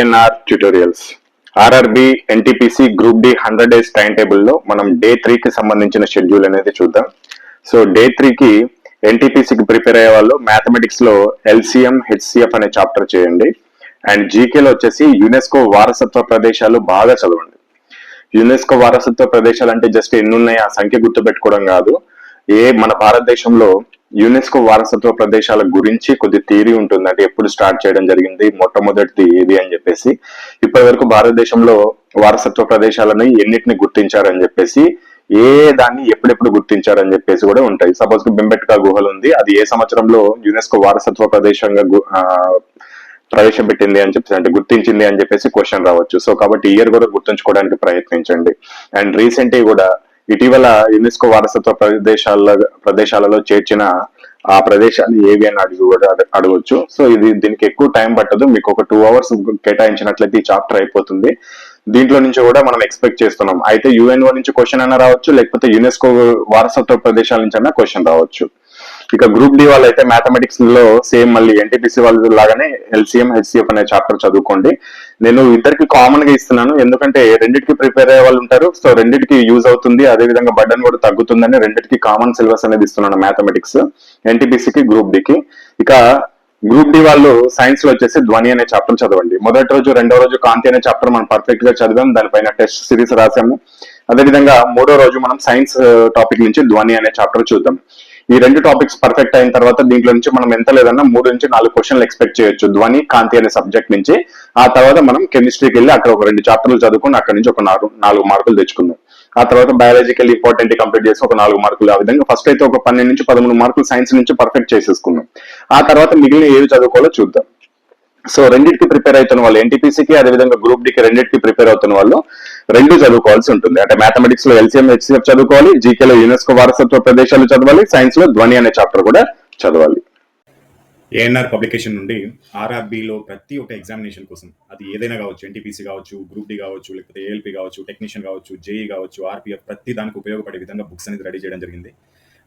ANR tutorials. RRB NTPC group D hundred days time టేబుల్లో మనం day three కి సంబంధించిన షెడ్యూల్ అనేది చూద్దాం. సో డే త్రీ కి ఎన్టీపీసీకి ప్రిపేర్ అయ్యే వాళ్ళు మ్యాథమెటిక్స్లో ఎల్సిఎం హెచ్సిఎఫ్ అనే చాప్టర్ చేయండి. అండ్ జీకేలో వచ్చేసి యునెస్కో వారసత్వ ప్రదేశాలు బాగా చదవండి. యునెస్కో వారసత్వ ప్రదేశాలు అంటే జస్ట్ ఎన్ని ఉన్నాయి ఆ సంఖ్య గుర్తుపెట్టుకోవడం కాదు. ఏ మన భారతదేశంలో యునెస్కో వారసత్వ ప్రదేశాల గురించి కొద్ది థియరీ ఉంటుంది అంటే ఎప్పుడు స్టార్ట్ చేయడం జరిగింది మొట్టమొదటిది ఏది అని చెప్పేసి. ఇప్పటి వరకు భారతదేశంలో వారసత్వ ప్రదేశాలని ఎన్నిటిని గుర్తించారని చెప్పేసి ఏ దాన్ని ఎప్పుడెప్పుడు గుర్తించారని చెప్పేసి కూడా ఉంటాయి. సపోజ్ బెంబెట్కా గుహలు ఉంది అది ఏ సంవత్సరంలో యునెస్కో వారసత్వ ప్రదేశంగా ప్రవేశపెట్టింది అని చెప్పేసి అంటే గుర్తించింది అని చెప్పేసి క్వశ్చన్ రావచ్చు. సో కాబట్టి ఇయర్ కూడా గుర్తుంచుకోవడానికి ప్రయత్నించండి. అండ్ రీసెంట్ కూడా ఇటీవల యునెస్కో వారసత్వ ప్రదేశాల ప్రదేశాలలో చేర్చిన ఆ ప్రదేశాలు ఏవి అని అడిగి కూడా అడగొచ్చు. సో ఇది దీనికి ఎక్కువ టైం పట్టదు. మీకు ఒక టూ అవర్స్ కేటాయించినట్లయితే ఈ చాప్టర్ అయిపోతుంది. దీంట్లో నుంచి కూడా మనం ఎక్స్పెక్ట్ చేస్తున్నాం. అయితే యుఎన్ఓ నుంచి క్వశ్చన్ అయినా రావచ్చు లేకపోతే యునెస్కో వారసత్వ ప్రదేశాల నుంచి అయినా క్వశ్చన్ రావచ్చు. ఇక గ్రూప్ డి వాళ్ళు అయితే మ్యాథమెటిక్స్లో సేమ్ మళ్ళీ ఎన్టీపీసీ వాళ్ళు లాగానే ఎల్సిఎం హెచ్సిఎఫ్ అనే చాప్టర్ చదువుకోండి. నేను ఇద్దరికి కామన్గా ఇస్తున్నాను. ఎందుకంటే రెండింటికి ప్రిపేర్ అయ్యే వాళ్ళు ఉంటారు. సో రెండింటికి యూజ్ అవుతుంది. అదే విధంగా బడ్డన్ కూడా తగ్గుతుందని రెండింటికి కామన్ సిలబస్ అనేది ఇస్తున్నాను మ్యాథమెటిక్స్ ఎన్టీపీసీకి గ్రూప్ డికి ఇక గ్రూప్ డి వాళ్ళు సైన్స్లో వచ్చేసి ధ్వని అనే చాప్టర్ చదవండి. మొదటి రోజు రెండో రోజు కాంతి అనే చాప్టర్ మనం పర్ఫెక్ట్గా చదివాం. దానిపైన టెస్ట్ సిరీస్ రాసాము. అదేవిధంగా మూడో రోజు మనం సైన్స్ టాపిక్ uh, నుంచి ధ్వని అనే చాప్టర్ చూద్దాం. ఈ రెండు టాపిక్స్ పర్ఫెక్ట్ అయిన తర్వాత దీంట్లో నుంచి మనం ఎంత లేదన్నా మూడు నుంచి నాలుగు క్వశ్చన్లు ఎక్స్పెక్ట్ చేయొచ్చు. ధ్వని కాంతి అనే సబ్జెక్ట్ నుంచి. ఆ తర్వాత మనం కెమిస్ట్రీకి వెళ్ళి అక్కడ ఒక రెండు చాప్టర్లు చదువుకుని అక్కడ నుంచి ఒక నాలుగు నాలుగు మార్కులు తెచ్చుకుందాం. ఆ తర్వాత బయాలజికల్ ఇంపార్టెంట్ కంప్లీట్ చేసి ఒక నాలుగు మార్కులు ఆ విధంగా ఫస్ట్ అయితే ఒక పన్నెండు నుంచి పదమూడు మార్కులు సైన్స్ నుంచి పర్ఫెక్ట్ చేసేసుకుందాం. ఆ తర్వాత మిగిలిన ఏవి చదువుకోవాలో చూద్దాం. సో రెండింటికి ప్రిపేర్ అవుతున్న వాళ్ళు ఎన్టీపీసీకి అదేవిధంగా గ్రూప్ డికి రెండింటికి ప్రిపేర్ అవుతున్న వాళ్ళు రెండు చదువుకోవాల్సి ఉంటుంది. అంటే మ్యాథమెటిక్స్లో ఎల్సీఎం హెచ్సిఎఫ్ చదువుకోవాలి జీకేలో యునెస్కో వారసత్వ ప్రదేశాలు చదవాలి సైన్స్లో ధ్వని అనే చాప్టర్ కూడా చదవాలి. ఏఎన్ఆర్ పబ్లికేషన్ నుండి ఆర్ఆర్బిలో ప్రతి ఒక్క ఎగ్జామినేషన్ కోసం అది ఏదైనా కావచ్చు ఎన్టీపీసీ కావచ్చు గ్రూప్ డి కావచ్చు లేకపోతే ఏఎల్పి కావచ్చు టెక్నీషియన్ కావచ్చు జేఈ కావచ్చు ఆర్పిఎఫ్ ప్రతి దానికి ఉపయోగపడే విధంగా బుక్స్ అనేది రెడీ చేయడం జరిగింది.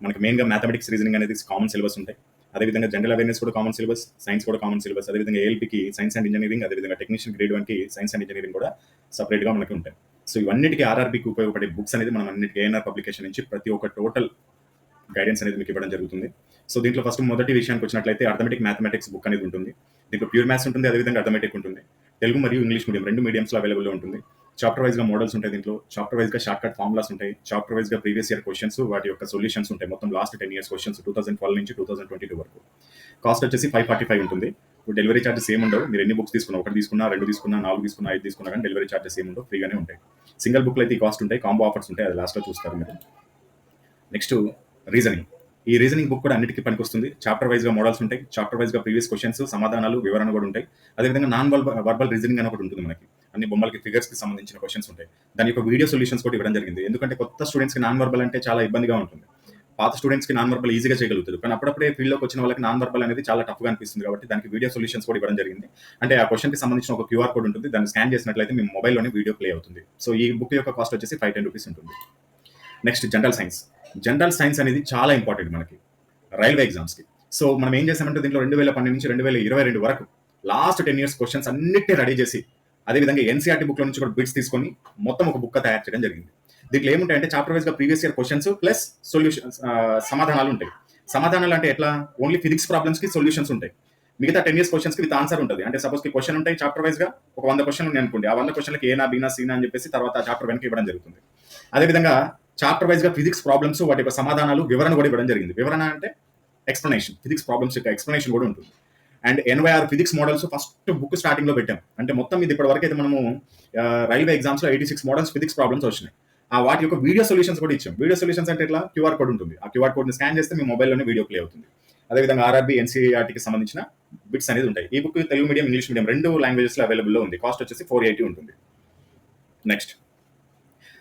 మనకి మెయిన్గా మ్యాథమెటిక్స్ రీజనింగ్ అనేది కామన్ సిలబస్ ఉంటాయి. అదేవిధంగా జనరల్ అవేర్నెస్ కూడా కామన్ సిలబస్ సైన్స్ కూడా కామన్ సిలబస్ అదేవిధంగా ఏఎల్పికి సైన్స్ అండ్ ఇంజనీరింగ్ అదేవిధంగా టెక్నీషియన్ గ్రేడ్ వన్కి సైన్స్ అండ్ ఇంజనీరింగ్ కూడా సపరేట్గా మనకి ఉంటాయి. సో ఇవన్నిటికీ ఆర్ఆర్బికి ఉపయోగపడే బుక్స్ అనేది మనం అన్నిటికీ ఏఎన్ఆర్ పబ్లికేషన్ నుంచి ప్రతి ఒక్క టోటల్ గైడెన్స్ అనేది మీకు ఇవ్వడం జరుగుతుంది. సో దీంట్లో ఫస్ట్ మొదటి విషయానికి వచ్చినట్లయితే అర్థమెటిక్ మ్యాథమెటిక్స్ బుక్ అనేది ఉంటుంది. దీంట్లో ప్యూర్ మ్యాథ్స్ ఉంటుంది అదేవిధంగా అర్థమెటిక్ ఉంటుంది. తెలుగు మరియు ఇంగ్లీష్ మీడియం రెండు మీడియంస్లో అవైలబుల్లో ఉంటుంది. చాప్టర్ వైజ్గా మోడల్స్ ఉంటాయి దీంట్లో. చాప్టర్ వైజ్గా షార్ట్ కట్ ఫార్ములాస్ ఉంటాయి. చాప్టర్ వైజ్గా ప్రీవియస్ ఇయర్ క్వశ్చన్స్ వాటి యొక్క సొల్యూషన్స్ ఉంటాయి. మొత్తం last ten years questions two thousand twelve నుంచి టూ థౌసండ్ ట్వంటీ టూ వరకు. కాస్ట్ వచ్చేసి ఫైవ్ ఫార్టీ ఫైవ్ ఉంటుంది డెలివరీ చార్జెస్ ఏమి ఉండవు. మీరు ఎన్ని బుక్స్ తీసుకున్నా ఒకటి తీసుకున్నా రెండు తీసుకున్నా నాలుగు తీసుకున్నా ఐదు తీసుకున్నా కానీ డెలివరీ చార్జెస్ ఏమి ఉండవు. ఫ్రీగానే ఉంటాయి. సింగిల్ బుక్లు అయితే ఈ కాస్ట్ ఉంటాయి. కాంబో ఆఫర్స్ ఉంటాయి. అది లాస్ట్లో చూస్తారు మీరు. నెక్స్ట్ రీజనింగ్ ఈ రీజనింగ్ బుక్ కూడా అన్నిటికీ పనికొస్తుంది. చాప్టర్ వైజ్గా మోడల్స్ ఉంటాయి. చాప్టర్ వైజ్గా ప్రీవియస్ క్వశ్చన్స్ సమాధానాలు వివరణ కూడా ఉంటాయి. అదేవిధంగా నాన్ వర్బల్ రీజనింగ్ అని ఒకటి ఉంటుంది మనకి. అన్ని బొమ్మలకి ఫిగర్స్కి సంబంధించిన క్వశ్చన్స్ ఉంటాయి. దాని యొక్క వీడియో సొల్యూషన్స్ కూడా ఇవ్వడం జరిగింది. ఎందుకంటే కొత్త స్టూడెంట్స్కి నాన్ వర్బల్ అంటే చాలా ఇబ్బందిగా ఉంటుంది. పాత స్టూడెంట్స్కి నాన్ వర్బల్ ఈజీగా చేయగలుగుతారు. కానీ అప్పుడప్పుడే ఫీల్డ్లోకి వచ్చిన వాళ్ళకి నాన్ వర్బల్ అనేది చాలా టఫ్గా అనిపిస్తుంది కాబట్టి దానికి వీడియో సొల్యూషన్స్ కూడా ఇవ్వడం జరిగింది. అంటే ఆ క్వశ్చన్కి సంబంధించిన ఒక క్యూఆర్ కోడ్ ఉంటుంది. దాన్ని స్కాన్ చేసినట్లయితే మీ మొబైల్లోనే వీడియో ప్లే అవుతుంది. సో ఈ బుక్ యొక్క కాస్ట్ వచ్చేసి ఫైవ్ టెన్ రూపీస్ ఉంటుంది. Next general science general science అనేది చాలా ఇంపార్టెంట్ మనకి. రైల్వే ఎగ్జామ్స్కి సో మనం ఏం చేసామంటే దీంట్లో రెండు వేల పన్నెండు నుంచి రెండు వేల ఇరవై రెండు వరకు లాస్ట్ టెన్ ఇయర్స్ క్వశ్చన్స్ అన్నిటిని రెడీ చేసి అదేవిధంగా ఎన్సీఆర్టీ బుక్లో నుంచి కూడా బిట్స్ తీసుకొని మొత్తం ఒక బుక్ తయారు చేయడం జరిగింది. దీంట్లో ఏముంటాయంటే చాప్టర్ వైజ్గా previous year questions plus solutions సమాధానాలు ఉంటాయి. సమాధానాలు అంటే ఎట్లా? ఓన్లీ ఫిజిక్స్ ప్రాబ్లమ్స్కి సొల్యూషన్స్ ఉంటాయి. మిగతా టెన్ ఇయర్స్ క్వశ్చన్స్కి విత్ ఆన్సర్ ఉంటుంది. అంటే సపోజ్ క్వశ్చన్ ఉంటాయి చాప్టర్ వైజ్గా ఒక వంద క్వశ్చన్ ఉన్నాయి అనుకోండి. ఆ వంద క్వశ్చన్లకి ఏనా బీనా సీనా అని చెప్పేసి తర్వాత చాప్టర్ వెనక ఇవ్వడం జరుగుతుంది. అదేవిధంగా చాప్టర్ వైజ్గా ఫిజిక్స్ ప్రాబ్లమ్స్ వాటి యొక్క సమాధానాలు వివరణ కూడా ఇవ్వడం జరిగింది. వివరణ అంటే ఎక్స్ప్లెనేషన్ ఫిజిక్స్ ప్రాబ్లమ్స్ యొక్క ఎక్స్ప్లెనేషన్ కూడా ఉంటుంది. And N Y R physics models first book స్టార్టింగ్లో పెట్టాం. అంటే మొత్తం ఇది ఇప్పటి వరకు అయితే మనము రైల్వే ఎగ్జామ్స్లో eighty six models physics problems వచ్చినాయి. ఆ వాటి యొక్క వీడియో సొల్యూషన్స్ కూడా ఇచ్చాం. వీడియో సొల్యూషన్స్ అంటే ఎట్లా? క్యూఆర్ కోడ్ ఉంటుంది. ఆ క్యూఆర్ కోడ్ని స్కాన్ చేస్తే మీ మొబైల్లోనే వీడియో ప్లే అవుతుంది. అదేవిధంగా ఆర్ఆర్బీ ఎన్సీఆర్టీకి సంబంధించిన బిట్స్ అనేది ఉంటాయి. ఈ book Telugu medium English medium రెండు లాంగ్వేజెస్లో అవైలబుల్లో ఉంది. కాస్ట్ వచ్చేసి ఫోర్ ఎయిటీ ఉంటుంది. Next.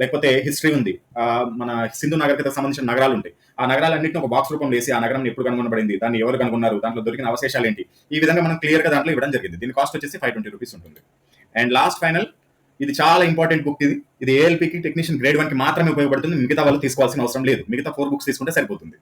లేకపోతే హిస్టరీ ఉంది. మన సింధు నాగరికతకు సంబంధించిన నగరాలు ఉంటాయి. ఆ నగరాలన్నింటిని ఒక బాక్స్ రూపంలో వేసి ఆ నగరం ఎప్పుడు కనుగొనబడింది దాన్ని ఎవరు కనుగొన్నారు దాంట్లో దొరికిన అవశేషాలు ఏంటి ఈ విధంగా మనం క్లియర్గా దాంట్లో ఇవ్వడం జరిగింది. దీని కాస్ట్ వచ్చేసి ఫైవ్ ట్వంటీ రూపీస్ ఉంటుంది. అండ్ లాస్ట్ ఫైనల్ ఇది చాలా ఇంపార్టెంట్ బుక్ ఇది. ఇది ఏఎల్పికి టెక్నీషియన్ గ్రేడ్ వన్కి మాత్రమే ఉపయోగపడుతుంది. మిగతా వాళ్ళు తీసుకోవాల్సిన అవసరం లేదు. మిగతా ఫోర్ బుక్స్ తీసుకుంటే సరిపోతుంది.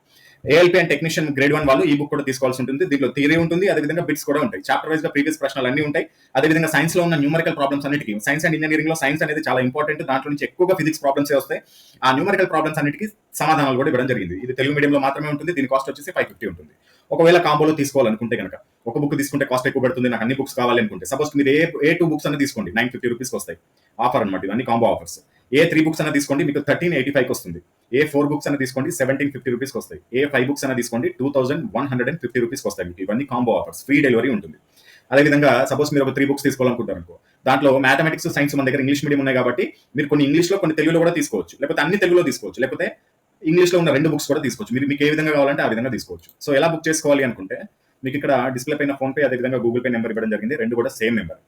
ALP and technician grade one వాళ్ళు ఈ బుక్ కూడా తీసుకోవాల్సి ఉంటుంది. దీంట్లో థియరీ ఉంటుంది. అదేవిధంగా బిట్స్ కూడా ఉంటాయి. చాప్టర్ వైజ్గా ప్రీవియస్ ప్రశ్నలు అన్ని ఉంటాయి. అదేవిధంగా సైన్స్లో ఉన్న న్యూమరికల్ ప్రాబ్లమ్స్ అన్నిటికీ సైన్స్ అండ్ ఇంజనీరింగ్లో సైన్స్ అనేది చాలా ఇంపార్టెంట్ దాంట్లో నుంచి ఎక్కువగా ఫిజిక్స్ ప్రాబ్లమ్స్ వస్తాయి ఆ న్యూమరికల్ ప్రాబ్లమ్స్ అన్నిటికీ సమాధానాలు కూడా ఇవ్వడం జరిగింది. ఇది తెలుగు మీడియంలో మాత్రమే ఉంటుంది. దీని కాస్ట్ వచ్చేసి ఫైవ్ ఫిఫ్టీ ఉంటుంది. ఒకవేళ కాంబోలో తీసుకోవాలనుకుంటే కనుక ఒక బుక్ తీసుకుంటే కాస్ట్ ఎక్కువ పడుతుంది నాకు అన్ని బుక్స్ కావాలనుకుంటే సపోజ్ మీరు ఏ ఏ టూ బుక్స్ అన్న తీసుకోండి నైన్ ఫిఫ్టీ రూపీస్ వస్తాయి ఆఫర్ అనమాట ఇవన్నీ కాంబో ఆఫర్స్ ఏ త్రీ బుక్స్ అన్న తీసుకోండి మీకు థర్టీన్ ఎయిటీ ఫైవ్ వస్తుంది. ఏ ఫోర్ బుక్స్ అన్న తీసుకోండి సెవెంటీన్ ఫిఫ్టీ రూపీస్ వస్తాయి. ఏ ఫైవ్ బుక్స్ అన్న తీసుకోండి two thousand one hundred and fifty rupees వస్తాయి మీకు. ఇవన్నీ కాంబో ఆఫర్స్ ఫ్రీ డెలివరీ ఉంటుంది. అదేవిధంగా సపోజ్ మీరు ఒక త్రీ బుక్స్ తీసుకోవాలనుకుంటారు అనుకో దాంట్లో మ్యాథమెటిక్స్ సైన్స్ మన దగ్గర ఇంగ్లీష్ మీడియం ఉన్నాయి కాబట్టి మీరు కొన్ని ఇంగ్లీష్లో కొన్ని తెలుగులో కూడా తీసుకోవచ్చు. లేకపోతే అన్ని తెలుగులో తీసుకోవచ్చు. లేకపోతే ఇంగ్లీష్లో ఉన్న రెండు బుక్స్ కూడా తీసుకోవచ్చు. మీరు మీకు ఏ విధంగా కావాలంటే ఆ విధంగా తీసుకోవచ్చు. సో ఎలా బుక్ చేసుకోవాలి అనుకుంటే మీకు ఇక్కడ డిస్ప్లే పైన ఫోన్ పే అదేవిధంగా గూగుల్ పే నెంబర్ ఇవ్వడం జరిగింది. రెండు కూడా సేమ్ నెంబర్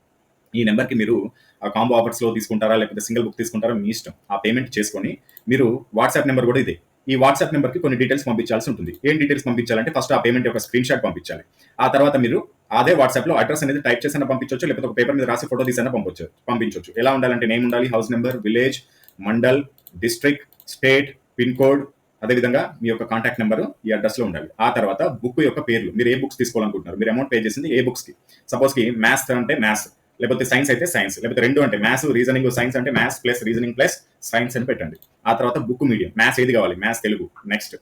ఈ నెంబర్కి మీరు ఆ కాంబో ఆఫర్స్లో తీసుకుంటారా లేకపోతే సింగిల్ బుక్ తీసుకుంటారా మీ ఇష్టం. ఆ పేమెంట్ చేసుకొని మీరు వాట్సాప్ నెంబర్ కూడా ఇదే. ఈ వాట్సాప్ నెంబర్కి కొన్ని డీటెయిల్స్ పంపించాల్సి ఉంటుంది. ఏం డీటెయిల్స్ పంపించాలంటే ఫస్ట్ ఆ పేమెంట్ యొక్క స్క్రీన్ షాట్ పంపించాలి. ఆ తర్వాత మీరు అదే వాట్సాప్లో అడ్రస్ అనేది టైప్ చేసినా పంపించవచ్చు లేకపోతే ఒక పేపర్ మీద రాసి ఫోటో తీసైనా పంపించవచ్చు పంపించవచ్చు ఎలా ఉండాలంటే నేమ్ ఉండాలి house number village mandal district state pin code అదేవిధంగా మీ యొక్క కాంటాక్ట్ నెంబర్ ఈ అడ్రస్లో ఉండాలి. ఆ తర్వాత బుక్ యొక్క పేర్లు. మీరు ఏ బుక్స్ తీసుకోవాలనుకుంటున్నారు? మీరు అమౌంట్ పే చేసింది ఏ బుక్స్కి? సపోజ్కి సపోజ్ మ్యాథ్స్ అంటే మ్యాథ్స్ లేకపోతే సైన్స్ అయితే సైన్స్ లేకపోతే రెండు అంటే మ్యాథ్స్ రీజనింగ్ సైన్స్ అంటే maths plus reasoning plus science అని పెట్టండి. ఆ తర్వాత బుక్ మీడియం. మ్యాథ్స్ ఏది కావాలి? మ్యాథ్స్ తెలుగు. నెక్స్ట్.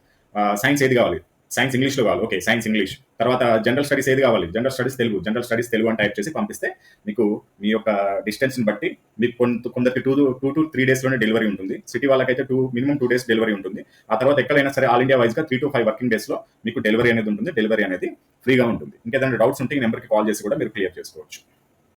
సైన్స్ ఏది కావాలి? సైన్స్ ఇంగ్లీష్లో కావాలి. ఓకే సైన్స్ ఇంగ్లీష్ తర్వాత జనరల్ స్టడీస్ ఏది కావాలి? General studies Telugu. General studies Telugu అని టైప్ చేసి పంపిస్తే మీకు మీ యొక్క డిస్టెన్స్ని బట్టి మీకు కొంత కొందరికి టూ టూ టు త్రీ డేస్లోనే డెలివరీ ఉంటుంది. సిటీ వాళ్ళకైతే two minimum two days delivery ఉంటుంది. ఆ తర్వాత ఎక్కడైనా సరే ఆల్ ఇండియా వైజ్గా త్రీ టు ఫైవ్ వర్కింగ్ డేస్లో మీకు డెలివరీ అనేది ఉంటుంది. డెలివరీ అనేది ఫ్రీగా ఉంటుంది. ఇంకేదైనా డౌట్స్ ఉంటే ఈ నెంబర్కి కాల్ చేసి కూడా మీరు క్లియర్ చేసుకోవచ్చు.